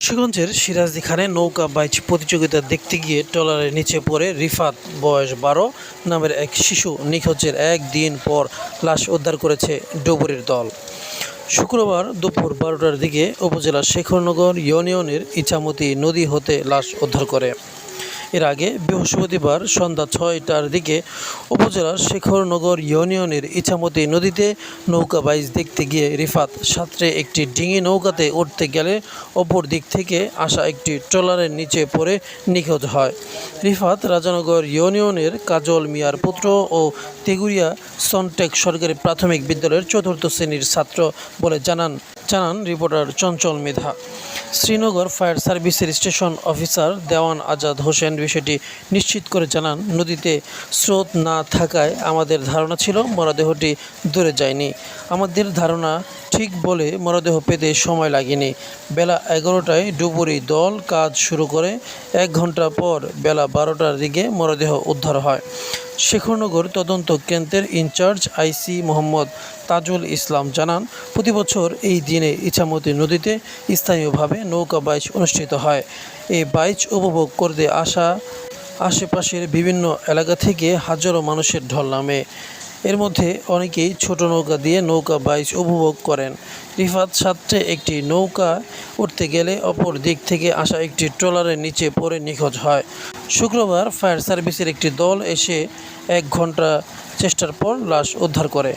মুন্সিগঞ্জের সিরাজদি খানে নৌকা বাইচ প্রতিযোগিতা দেখতে গিয়ে ট্রলারের নিচে পড়ে রিফাত, বয়স বারো, নামের এক শিশু নিখোঁজের একদিন পর লাশ উদ্ধার করেছে ডুবুরির দল। শুক্রবার দুপুর বারোটার দিকে উপজেলার শেখরনগর ইউনিয়নের ইছামতি নদী হতে লাশ উদ্ধার করে। এর আগে বৃহস্পতিবার সন্ধ্যা ছয়টার দিকে উপজেলার শেখরনগর ইউনিয়নের ইছামতি নদীতে নৌকা বাইজ দেখতে গিয়ে রিফাত সাঁতরে একটি ডিঙি নৌকাতে উঠতে গেলে অপর দিক থেকে আসা একটি ট্রলারের নিচে পড়ে নিখোঁজ হয়। রিফাত রাজানগর ইউনিয়নের কাজল মিয়ার পুত্র ও তেগুরিয়া সনটেক সরকারি প্রাথমিক বিদ্যালয়ের চতুর্থ শ্রেণির ছাত্র বলে জানান জানান রিপোর্টার চঞ্চল মেধা। শ্রীনগর ফায়ার সার্ভিসের স্টেশন অফিসার দেওয়ান আজাদ হোসেন বিষয়টি নিশ্চিত করে জানান, নদীতে স্রোত না থাকায় আমাদের ধারণা ছিল মরদেহটি দূরে যায়নি। আমাদের ধারণা ঠিক বলে মরদেহ পেতে সময় লাগেনি। বেলা এগারোটায় ডুবুরি দল কাজ শুরু করে, এক ঘণ্টা পর বেলা বারোটার দিকে মরদেহ উদ্ধার হয়। শেখরনগর তদন্ত কেন্দ্রের ইনচার্জ আইসি মোহাম্মদ তাজুল ইসলাম জানান, প্রতি বছর এই দিনে ইছামতি নদীতে স্থানীয়ভাবে নৌকা বাইচ অনুষ্ঠিত হয়। এই বাইচ উপভোগ করতে আসা আশেপাশের বিভিন্ন এলাকা থেকে হাজারো মানুষের ঢল নামে। এর মধ্যে অনেকেই ছোট নৌকা দিয়ে নৌকা বাইচ উপভোগ করেন। রিফাত সাতটে একটি নৌকা উঠতে গেলে অপর দিক থেকে আসা একটি ট্রলারের নিচে পড়ে নিখোঁজ হয়। শুক্রবার ফায়ার সার্ভিসের একটি দল এসে এক ঘণ্টা চেষ্টার পর লাশ উদ্ধার করে।